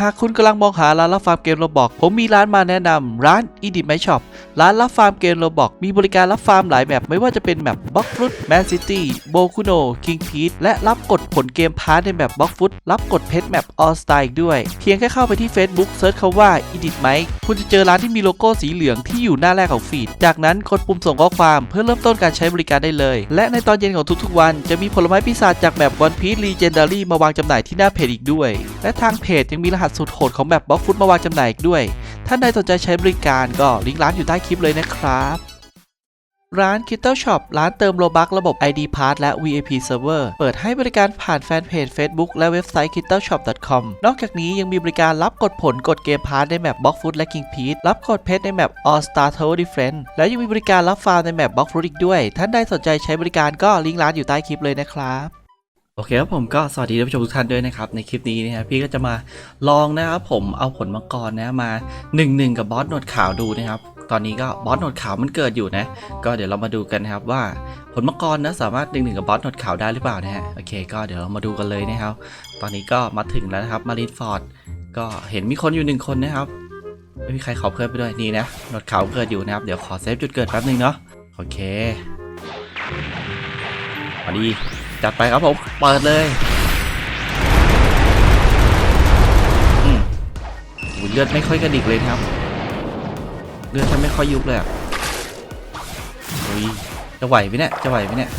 หากคุณกำลังมองหาร้านรับฟาร์มเกมโรบอกผมมีร้านมาแนะนำร้าน e d i t My Shop ร้านรับฟาร์มเกมโรบอกมีบริการรับฟาร์มหลายแบบไม่ว่าจะเป็นแบบบล็อกฟุตแมนซิตี้โบคุโนคิงพีทและรับกดผลเกมพาร์ทในแบบบล็อกฟุตรับกดเพชรแมปออสไตล์ด้วย เพียงแค่เข้าไปที่ Facebook เซิร์ชคาว่า e d i t My คุณจะเจอร้านที่มีโลโก้สีเหลืองที่อยู่หน้าแรกของฟีด จากนั้นกดปุ่มส่งข้อความเพื่อเริ่มต้นการใช้บริการได้เลย และในตอนเย็นของทุกๆ วันจะมีผลไม้พิศาจจากแบบวันพีซลีเจนดารี่มาวางจำหน่ายที่หน้าเพจอีกด้วย และทางเพจยังมีรหัสสุดโหดของแบบบล็อกฟุตมาวางจำหน่ายอีกด้วย ท่านใดสนใจใช้บริการก็ลิงก์ร้านอยู่ใต้คลิปเลยนะครับ ร้าน Kittleshop ร้านเติมโลบักระบบ ID Pass และ VIP Server เปิดให้บริการผ่านแฟนเพจ Facebook และเว็บไซต์ kittleshop.com นอกจากนี้ยังมีบริการรับกดผลกดเกมพาร์ทในแมป Block Foot และ King p e t รับกดเพชรในแมป All Star Tower Defense และยังมีบริการรับฟาร์มในแมป Block Foot อีกด้วย ท่านใดสนใจใช้บริการก็ลิงก์ร้านอยู่ใต้คลิปเลยนะครับโอเคครับผมก็สวัสดีท่านผู้ชมทุกท่านด้วยนะครับในคลิปนี้นะครับพี่ก็จะมาลองนะครับผมเอาผลมังกรนะมา1นหนึ่งกับ บอสหนวดขาวดูนะครับ ตอนนี้ก็บอสหนวดขาวมันเกิดอยู่นะ ก็เดี๋ยวเรามาดูกันนะครับว่าผลมังกรนะสามารถ1นหนึ่งกับบอสหนวดขาวได้หรือเปล่านะฮะโอเค ก็เดี๋ยวเรามาดูกันเลยนะครับ ตอนนี้ก็มาถึงแล้วนะครับมารินฟอร์ดก็เห็นมีคนอยู่หนึ่งคนนะครับไม่มีใครขอเพิ่มไปด้วยนี่นะหนวดขาวเกิดอยู่นะครับเดี๋ยวขอเซฟจุดเกิดแป๊บหนึงเนาะโอเคมาดีจัดไปครับผมเปิดเลยอืมเลือดไม่ค่อยกระดิกเลยครับ เลือดฉันไม่ค่อยยุบเลยอะเฮ้ยจะไหวไหมเนี่ย จะไหวไหมเนี่ย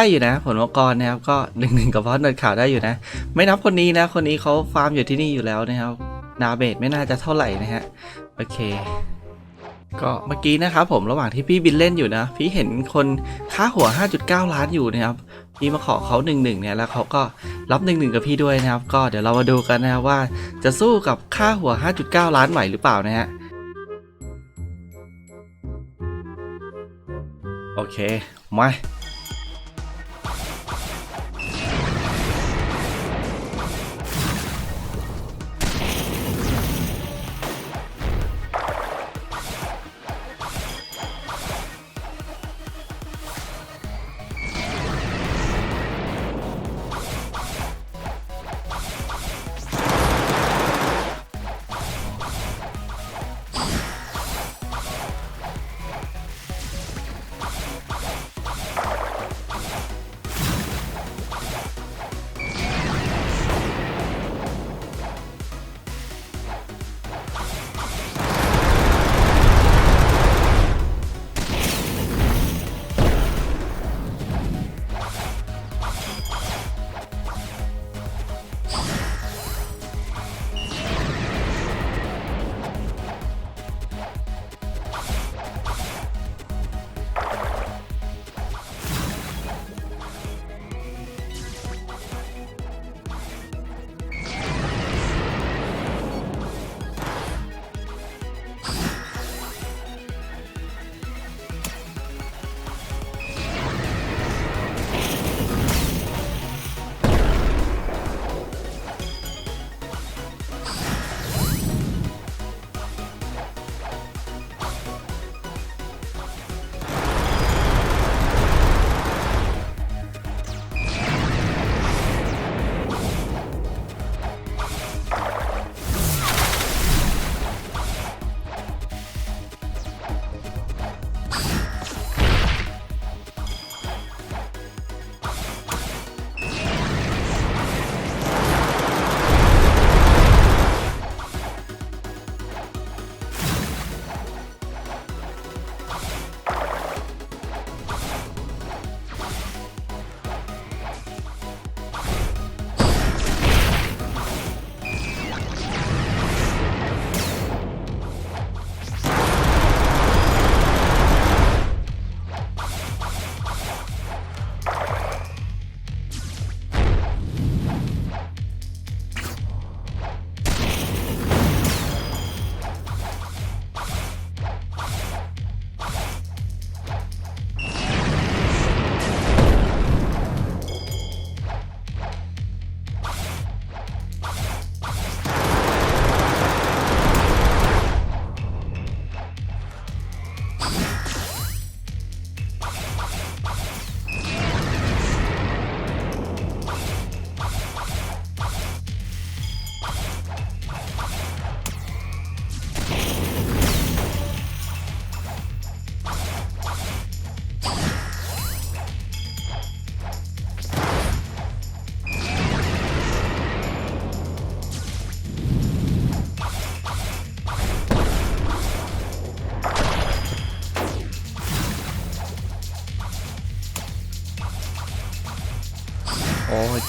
ได้อยู่นะผลมังกรนะครับก็หนึ่งหนึ่งกับพอสเนิร์ดข่าวได้อยู่นะ ไม่นับคนนี้นะ คนนี้เขาฟาร์มอยู่ที่นี่อยู่แล้วนะครับ นาเบดไม่น่าจะเท่าไหร่นะฮะโอเค ก็เมื่อกี้นะครับผมระหว่างที่พี่บินเล่นอยู่นะ พี่เห็นคนค่าหัว 5.9 ล้านอยู่นะครับพี่มาขอเขา1นึเนี่ยแล้วเขาก็รับ1นึกับพี่ด้วยนะครับ ก็เดี๋ยวเรามาดูกันนะว่าจะสู้กับค่าหัว 5.9 ล้านไหวหรือเปล่านะฮะโอเคมา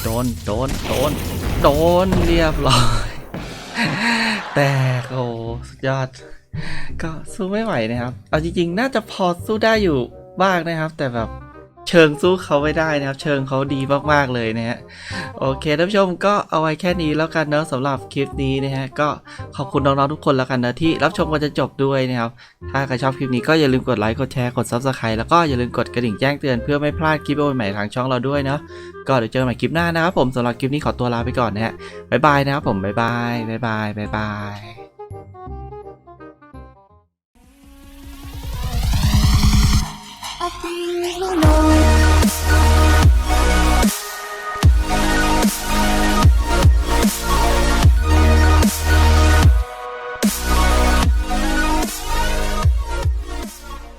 โดน โดน โดน โดนเรียบร้อย แต่โอ้สุดยอด ก็สู้ไม่ไหวนะครับ เอาจริงๆ น่าจะพอสู้ได้อยู่บ้างนะครับ แต่แบบ เชิงสู้เขาไม่ได้นะครับ เชิงเขาดีมากๆเลยนะฮะโอเคท่านผู้ชมก็เอาไว้แค่นี้แล้วกันเนอะสำหรับคลิปนี้นะฮะก็ขอบคุณน้องๆทุกคนแล้วกันนะที่รับชมกันจนจบด้วยนะครับถ้าใครชอบคลิปนี้ก็อย่าลืมกดไลค์กดแชร์กด Subscribe แล้วก็อย่าลืมกดกระดิ่งแจ้งเตือนเพื่อไม่พลาดคลิปใหม่ๆทางช่องเราด้วยเนาะก็เดี๋ยวเจอกันใหม่คลิปหน้านะครับผมสำหรับคลิปนี้ขอตัวลาไปก่อนนะฮะบ๊ายบายนะครับผมบ๊ายบายบ๊ายบายบ๊ายบาย I think you know.